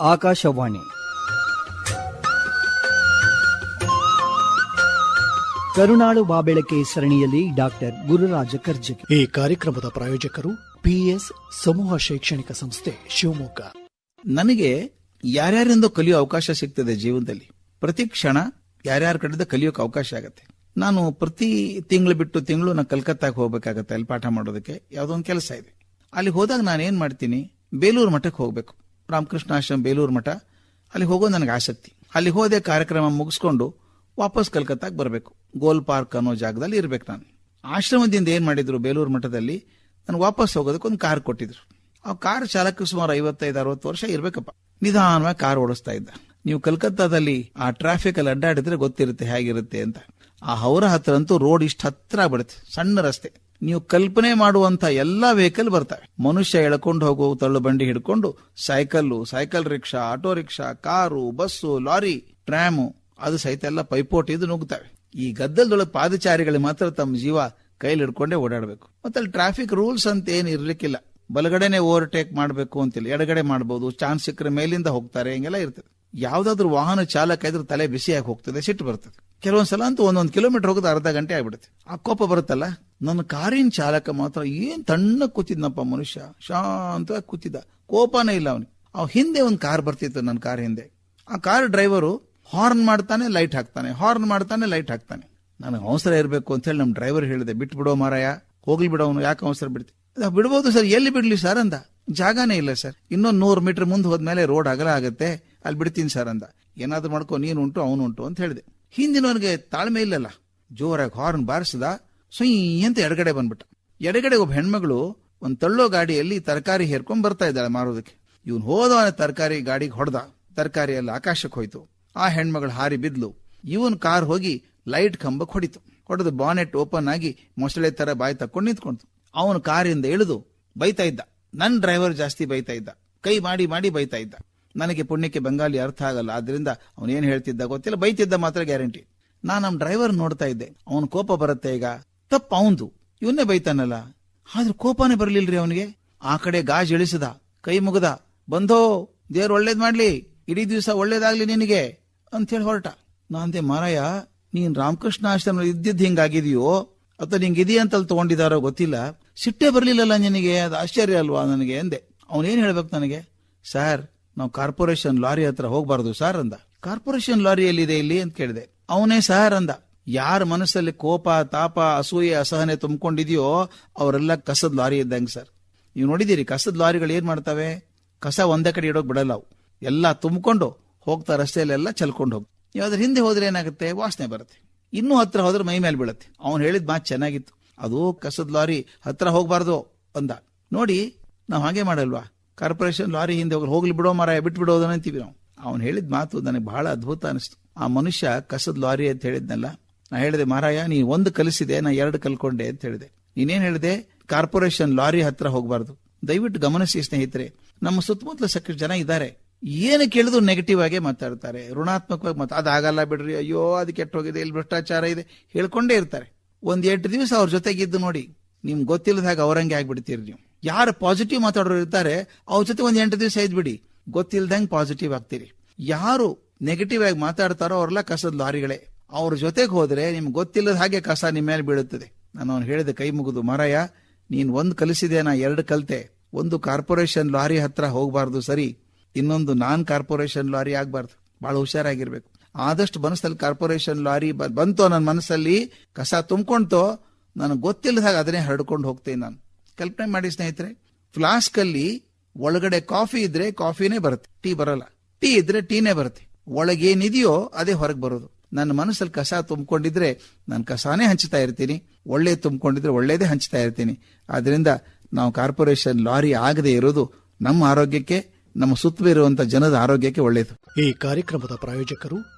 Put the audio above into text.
ಆಕಾಶವಾಣಿ. ಕರುಣಾಳು ಬಾಬೆಳಕೆ ಸರಣಿಯಲ್ಲಿ ಡಾಕ್ಟರ್ ಗುರುರಾಜ ಕರ್ಜಗಿ. ಈ ಕಾರ್ಯಕ್ರಮದ ಪ್ರಾಯೋಜಕರು ಪಿಎಸ್ ಸಮೂಹ ಶೈಕ್ಷಣಿಕ ಸಂಸ್ಥೆ ಶಿವಮೊಗ್ಗ. ನನಗೆ ಯಾರ್ಯಾರಿಂದ ಕಲಿಯೋ ಅವಕಾಶ ಸಿಗ್ತದೆ ಜೀವನದಲ್ಲಿ. ಪ್ರತಿ ಕ್ಷಣ ಯಾರ್ಯಾರ ಕಡೆಯಿಂದ ಕಲಿಯೋಕೆ ಅವಕಾಶ ಆಗುತ್ತೆ. ನಾನು ಪ್ರತಿ ತಿಂಗಳು ಬಿಟ್ಟು ತಿಂಗಳು ನಾನು ಕಲ್ಕತ್ತಾಗೆ ಹೋಗ್ಬೇಕಾಗತ್ತೆ ಅಲ್ಲಿ ಪಾಠ ಮಾಡೋದಕ್ಕೆ. ಯಾವುದೋ ಒಂದು ಕೆಲಸ ಇದೆ. ಅಲ್ಲಿ ಹೋದಾಗ ನಾನು ಏನ್ ಮಾಡ್ತೀನಿ? ಬೇಲೂರು ಮಠಕ್ಕೆ ಹೋಗ್ಬೇಕು. ರಾಮಕೃಷ್ಣ ಆಶ್ರಮ ಬೇಲೂರು ಮಠ, ಅಲ್ಲಿ ಹೋಗೋದು ನನಗೆ ಆಸಕ್ತಿ. ಅಲ್ಲಿ ಹೋದೆ ಕಾರ್ಯಕ್ರಮ ಮುಗಿಸ್ಕೊಂಡು ವಾಪಸ್ ಕಲ್ಕತ್ತಾಗ ಬರಬೇಕು. ಗೋಲ್ ಪಾರ್ಕ್ ಅನ್ನೋ ಜಾಗದಲ್ಲಿ ಇರಬೇಕು ನಾನು. ಆಶ್ರಮದಿಂದ ಏನು ಮಾಡಿದ್ರು ಬೇಲೂರು ಮಠದಲ್ಲಿ, ನನಗೆ ವಾಪಸ್ ಹೋಗೋದಕ್ಕೆ ಒಂದು ಕಾರ್ ಕೊಟ್ಟಿದ್ರು. ಆ ಕಾರ್ ಚಾಲಕ ಸುಮಾರು ಐವತ್ತೈದು, ಅರವತ್ತು ವರ್ಷ ಇರಬೇಕಪ್ಪ. ನಿಧಾನವಾಗಿ ಕಾರ್ ಓಡಿಸ್ತಾ ಇದ್ದ. ನೀವು ಕಲ್ಕತ್ತಾದಲ್ಲಿ ಆ ಟ್ರಾಫಿಕ್ ಅಲ್ಲಿ ಅಡ್ಡಾಡಿದ್ರೆ ಗೊತ್ತಿರುತ್ತೆ ಹೇಗಿರುತ್ತೆ ಅಂತ. ಆ ಹೌರ ಹತ್ರ ಅಂತೂ ರೋಡ್ ಇಷ್ಟ ಹತ್ರ ಆಗ್ಬಿಡುತ್ತೆ. ಸಣ್ಣ ರಸ್ತೆ. ನೀವು ಕಲ್ಪನೆ ಮಾಡುವಂತ ಎಲ್ಲ ವೆಹಿಕಲ್ ಬರ್ತವೆ. ಮನುಷ್ಯ ಎಳ್ಕೊಂಡು ಹೋಗೋ, ತಳ್ಳು ಬಂಡಿ ಹಿಡ್ಕೊಂಡು, cycle, cycle rickshaw, auto rickshaw, car, bus, lorry, tram, ಅದು ಸಹಿತ ಎಲ್ಲ ಪೈಪೋಟಿ ಇದು ನುಗ್ತವೆ. ಈ ಗದ್ದಲದೊಳಗೆ ಪಾದಚಾರಿಗಳು ಮಾತ್ರ ತಮ್ಮ ಜೀವ ಕೈಲಿ ಹಿಡ್ಕೊಂಡೇ ಓಡಾಡಬೇಕು. ಮತ್ತೆ ಅಲ್ಲಿ ಟ್ರಾಫಿಕ್ ರೂಲ್ಸ್ ಅಂತ ಏನು ಇರ್ಲಿಕ್ಕಿಲ್ಲ. ಬಲಗಡೆನೆ ಓವರ್ಟೇಕ್ ಮಾಡಬೇಕು ಅಂತಿಲ್ಲ. ಎಡಗಡೆ ಮಾಡಬಹುದು ಚಾನ್ಸ್ ಸಿಕ್ಕರೆ ಮೇಲಿಂದ ಹೋಗ್ತಾರೆ, ಹಿಂಗೆಲ್ಲ ಇರ್ತದೆ. ಯಾವ್ದಾದ್ರು ವಾಹನ ಚಾಲಕ ಇದ್ರೆ ತಲೆ ಬಿಸಿಯಾಗಿ ಹೋಗ್ತದೆ, ಸಿಟ್ಟು ಬರ್ತದೆ. ಕೆಲವೊಂದ್ಸಲ ಅಂತೂ ಒಂದೊಂದು ಕಿಲೋಮೀಟರ್ ಹೋಗೋದು ಅರ್ಧ ಗಂಟೆ ಆಗ್ಬಿಡುತ್ತೆ. ಆ ಕೋಪ ಬರುತ್ತಲ್ಲ? ನನ್ನ ಕಾರಿನ ಚಾಲಕ ಮಾತ್ರ ಏನ್ ತಣ್ಣ ಕೂತಿದ್ನಪ್ಪ ಮನುಷ್ಯ? ಶಾಂತವಾಗಿ ಕೂತಿದ್ದ. ಕೋಪನೇ ಇಲ್ಲ ಅವನಿಗೆ. ಅವ್ ಹಿಂದೆ ಒಂದು ಕಾರ್ ಬರ್ತಿತ್ತು ನನ್ನ ಕಾರ್ ಹಿಂದೆ. ಆ ಕಾರ್ ಡ್ರೈವರು ಹಾರ್ನ್ ಮಾಡ್ತಾನೆ ಲೈಟ್ ಹಾಕ್ತಾನೆ. ಹಾರ್ನ್ ಮಾಡ್ತಾನೆ ಲೈಟ್ ಹಾಕ್ತಾನೆ. ನನಗೆ ಅವಸರ ಇರಬೇಕು ಅಂತ ಹೇಳಿ ನಮ್ಮ ಡ್ರೈವರ್ ಹೇಳಿದೆ ಬಿಟ್ಟು ಬಿಡೋ ಮಾರಾಯ. ಹೋಗ್ಲಿ ಅವನು ಯಾಕೆ ಅವಸರ ಬಿಡ್ತಿ "ಅಲ್ಲ, ಬಿಡ್ಬೋದು ಸರ್ ಎಲ್ಲಿ ಬಿಡ್ಲಿ ಸರ್? ಅಂದ. ಜಾಗನೇ ಇಲ್ಲ ಸರ್. ಇನ್ನೊಂದು ನೂರು ಮೀಟರ್ ಮುಂದೆ ಹೋದ್ಮೇಲೆ ರೋಡ್ ಅಗಲ ಆಗುತ್ತೆ. ಅಲ್ಲಿ ಬಿಡ್ತೀನಿ ಸರ್ ಅಂದ. ಏನಾದ್ರು ಮಾಡ್ಕೊ ನೀನು ಉಂಟು ಅವನು ಉಂಟು ಅಂತ ಹೇಳಿದೆ. ಹಿಂದಿನವನಿಗೆ ತಾಳ್ಮೆ ಇಲ್ಲಲ್ಲ. ಜೋರಾಗಿ ಹಾರ್ನ್ ಬಾರಿಸಿದ. ಸುಯ್ ಅಂತ ಎಡಗಡೆ ಬಂದ್ಬಿಟ್ಟ. ಎಡಗಡೆ ಒಬ್ಬ ಹೆಣ್ಮಗಳು ಒಂದ್ ತಳ್ಳೋ ಗಾಡಿಯಲ್ಲಿ ತರಕಾರಿ ಹೇರ್ಕೊಂಡ್ ಬರ್ತಾ ಇದ್ದಾಳೆ ಮಾರೋದಕ್ಕೆ. ಇವನ್ ಹೋದವನ ತರಕಾರಿ ಗಾಡಿಗೆ ಹೊಡೆದ. ತರಕಾರಿ ಎಲ್ಲ ಆಕಾಶಕ್ಕೆ ಹೋಯ್ತು. ಆ ಹೆಣ್ಮಗಳು ಹಾರಿ ಬಿದ್ಲು. ಇವನ್ ಕಾರ್ ಹೋಗಿ ಲೈಟ್ ಕಂಬಕ್ಕೆ ಹೊಡಿತು. ಹೊಡೆದು ಬಾನೆಟ್ ಓಪನ್ ಆಗಿ ಮೊಸಳೆ ತರ ಬಾಯಿ ತಕ್ಕೊಂಡು ನಿಂತ್ಕೊಂತು ಅವನು ಕಾರಿಂದ ಇಳಿದು ಬೈತಾ ಇದ್ದ. ನನ್ ಡ್ರೈವರ್ ಜಾಸ್ತಿ ಬೈತಾ ಇದ್ದ. ಕೈ ಮಾಡಿ ಮಾಡಿ ಬೈತಾ ಇದ್ದ. ನನಗೆ ಪುಣ್ಯಕ್ಕೆ ಬಂಗಾಲಿ ಅರ್ಥ ಆಗಲ್ಲ. ಆದ್ರಿಂದ ಅವನೇನ್ ಹೇಳ್ತಿದ್ದ ಗೊತ್ತಿಲ್ಲ. ಬೈತಿದ್ದ ಮಾತ್ರ ಗ್ಯಾರಂಟಿ. ನಾನು ನಮ್ ಡ್ರೈವರ್ ನೋಡ್ತಾ ಇದ್ದೆ. ಅವನ ಕೋಪ ಬರುತ್ತೆ ಈಗ. ತಪ್ಪ ಅವಂದು ಇವನ್ನೇ ಬೈತಾನಲ್ಲ. ಆದ್ರೆ ಕೋಪನೇ ಬರಲಿಲ್ಲರಿ ಅವನಿಗೆ. ಆ ಕಡೆ ಗಾಜ್ ಇಳಿಸದ, ಕೈ ಮುಗದ, ಬಂದೋ, ದೇವ್ರು ಒಳ್ಳೇದ್ ಮಾಡ್ಲಿ, ಇಡೀ ದಿವಸ ಒಳ್ಳೇದಾಗ್ಲಿ ನಿನಗೆ ಅಂತ ಹೇಳಿ ಹೊರಟ. ನಾಂದೆ ಮಾರಾಯ, ನೀನ್ ರಾಮಕೃಷ್ಣ ಆಶ್ರಮ ಇದ್ದಿದ್ದು ಹಿಂಗಾಗಿದೆಯೋ, ಅಥವಾ ನಿಂಗೆ ಅಂತ ಅಲ್ಲಿ ತಗೊಂಡಿದಾರೋ ಗೊತ್ತಿಲ್ಲ. ಸಿಟ್ಟೆ ಬರ್ಲಿಲ್ಲಲ್ಲ ನಿನಗೆ, ಅದು ಆಶ್ಚರ್ಯ ಅಲ್ವಾ ನನಗೆ ಅಂದೆ. ಅವನೇನ್ ಹೇಳ್ಬೇಕು ನನಗೆ? ಸರ್, ನಾವು ಕಾರ್ಪೊರೇಷನ್ ಲಾರಿ ಹತ್ರ ಹೋಗ್ಬಾರ್ದು, ಸರ್ ಅಂದ. ಕಾರ್ಪೊರೇಷನ್ ಲಾರಿ ಎಲ್ಲಿದೆ ಇಲ್ಲಿ ಅಂತ ಕೇಳಿದೆ. ಅವನೇ ಸರ್ ಅಂದ. ಯಾರ ಮನಸ್ಸಲ್ಲಿ ಕೋಪ, ತಾಪ, ಅಸೂಯೆ, ಅಸಹನೆ ತುಂಬಿಕೊಂಡಿದೆಯೋ ಅವರೆಲ್ಲ ಕಸದ ಲಾರಿ ಇದ್ದಂಗೆ ಸರ್. ನೀವು ನೋಡಿದ್ದೀರಿ, ಕಸದ ಲಾರಿಗಳು ಏನು ಮಾಡ್ತವೆ? ಕಸ ಒಂದೇ ಕಡೆ ಇಡೋಕೆ ಬಿಡಲ್ಲ ಅವು. ಎಲ್ಲ ತುಂಬಿಕೊಂಡು ಹೋಗ್ತಾ ರಸ್ತೆಯಲ್ಲೆಲ್ಲ ಚಲ್ಕೊಂಡು ಹೋಗಿ ನೀವು ಅದ್ರ ಹಿಂದೆ ಹೋದ್ರೆ ಏನಾಗುತ್ತೆ? ವಾಸನೆ ಬರುತ್ತೆ. ಇನ್ನೂ ಹತ್ರ ಹೋದ್ರೆ ಮೈ ಮೇಲೆ ಬೀಳುತ್ತೆ. ಅವ್ನು ಹೇಳಿದ ಮಾತು ಚೆನ್ನಾಗಿತ್ತು. ಅದು ಕಸದ ಲಾರಿ ಹತ್ರ ಹೋಗಬಾರ್ದು ಅಂದ. ನೋಡಿ, ನಾವು ಹಾಗೆ ಮಾಡಲ್ವಾ? ಕಾರ್ಪೊರೇಷನ್ ಲಾರಿ ಹಿಂದೆ ಹೋಗಿ ಹೋಗ್ಲಿ ಬಿಡೋ ಮರ ಬಿಟ್ಟು ಬಿಡೋದನ್ನ ಅಂತೀವಿ ನಾವು. ಅವ್ನು ಹೇಳಿದ ಮಾತು ನನಗೆ ಬಹಳ ಅದ್ಭುತ ಅನಿಸ್ತು. ಆ ಮನುಷ್ಯ ಕಸದ ಲಾರಿ ಅಂತ ಹೇಳಿದ್ನಲ್ಲ ನಾ ಹೇಳಿದೆ, ಮಾರಾಯ ನೀ ಒಂದು ಕಲಿಸಿದೆ, ನಾ ಎರಡು ಕಲ್ಕೊಂಡೆ, ಅಂತ ಹೇಳಿದೆ. ನೀನೇನ್ ಹೇಳಿದೆ? ಕಾರ್ಪೊರೇಷನ್ ಲಾರಿ ಹತ್ರ ಹೋಗಬಾರ್ದು. ದಯವಿಟ್ಟು ಗಮನಿಸಿ ಸ್ನೇಹಿತರೆ, ನಮ್ಮ ಸುತ್ತಮುತ್ತಲ ಸಾಕಷ್ಟು ಜನ ಇದ್ದಾರೆ. ಏನು ಕೇಳಿದ್ರು ನೆಗೆಟಿವ್ ಆಗೇ ಮಾತಾಡ್ತಾರೆ. ಋಣಾತ್ಮಕವಾಗಿ ಮಾತಾ, ಅದಾಗಲ್ಲ ಬಿಡ್ರಿ, ಅಯ್ಯೋ, ಅದು ಕೆಟ್ಟೋಗಿದೆ, ಇಲ್ಲಿ ಭ್ರಷ್ಟಾಚಾರ ಇದೆ, ಹೇಳ್ಕೊಂಡೇ ಇರ್ತಾರೆ. ಒಂದ್ ಎಂಟು ದಿವಸ ಅವ್ರ ಜೊತೆಗಿದ್ದು ನೋಡಿ, ನಿಮ್ಗೆ ಗೊತ್ತಿಲ್ಲದ ಹಾಗೆ ಅವರಂಗೆ ಆಗ್ಬಿಡ್ತೀರಿ ನೀವು. ಯಾರು ಪಾಸಿಟಿವ್ ಮಾತಾಡೋರು ಇರ್ತಾರೆ, ಅವ್ರ ಜೊತೆ ಒಂದ್ ಎಂಟು ದಿವಸ ಇದ್ಬಿಡಿ. ಗೊತ್ತಿಲ್ದಂಗೆ ಪಾಸಿಟಿವ್ ಆಗ್ತೀರಿ. ಯಾರು ನೆಗೆಟಿವ್ ಆಗಿ ಮಾತಾಡ್ತಾರೋ ಅವರೆಲ್ಲ ಕಸದ ಲಾರಿಗಳೇ. ಅವ್ರ ಜೊತೆಗೆ ಹೋದರೆ ನಿಮ್ಗೆ ಗೊತ್ತಿಲ್ಲದ ಹಾಗೆ ಕಸ ನಿಮ್ಮ ಮೇಲೆ ಬೀಳುತ್ತದೆ. ನಾನು ಅವ್ನು ಹೇಳಿದೆ ಕೈ ಮುಗಿದು ಮಾರಾಯ ನೀನು ಒಂದು ಕಲಿಸಿದೆ ನಾ ಎರಡು ಕಲಿತೆ. ಒಂದು ಕಾರ್ಪೊರೇಷನ್ ಲಾರಿ ಹತ್ರ ಹೋಗಬಾರ್ದು, ಸರಿ. ಇನ್ನೊಂದು ನಾನ್ ಕಾರ್ಪೊರೇಷನ್ ಲಾರಿ ಆಗಬಾರ್ದು. ಬಹಳ ಹುಷಾರಾಗಿರ್ಬೇಕು. ಆದಷ್ಟು ಮನಸ್ಸಲ್ಲಿ ಕಾರ್ಪೊರೇಷನ್ ಲಾರಿ ಬಂತೋ ನನ್ನ ಮನಸ್ಸಲ್ಲಿ, ಕಸ ತುಂಬ್ಕೊಂಡ್ತೋ, ನನಗೆ ಹಾಗೆ ಅದನ್ನೇ ಹರಡ್ಕೊಂಡು ಹೋಗ್ತೇನೆ ನಾನು. ಕಲ್ಪನೆ ಮಾಡಿ ಸ್ನೇಹಿತರೆ ಫ್ಲಾಸ್ಕ್ ಅಲ್ಲಿ ಒಳಗಡೆ ಕಾಫಿ ಇದ್ರೆ ಕಾಫಿನೇ ಬರುತ್ತೆ, ಟೀ ಬರಲ್ಲ. ಟೀ ಇದ್ರೆ ಟೀನೇ ಬರುತ್ತೆ. ಒಳಗೇನಿದೆಯೋ ಅದೇ ಹೊರಗೆ ಬರೋದು. ನನ್ನ ಮನಸ್ಸಲ್ಲಿ ಕಸ ತುಂಬಿಕೊಂಡಿದ್ರೆ ನಾನು ಕಸಾನೇ ಹಂಚ್ತಾ ಇರ್ತೀನಿ. ಒಳ್ಳೆ ತುಂಬಿಕೊಂಡಿದ್ರೆ ಒಳ್ಳೇದೇ ಹಂಚ್ತಾ ಇರ್ತೀನಿ. ಆದ್ದರಿಂದ ನಾವು ಕಾರ್ಪೊರೇಷನ್ ಲಾರಿ ಆಗದೆ ಇರೋದು ನಮ್ಮ ಆರೋಗ್ಯಕ್ಕೆ, ನಮ್ಮ ಸುತ್ತಲಿರುವಂತ ಜನದ ಆರೋಗ್ಯಕ್ಕೆ ಒಳ್ಳೆಯದು ಈ ಕಾರ್ಯಕ್ರಮದ ಪ್ರಾಯೋಜಕರು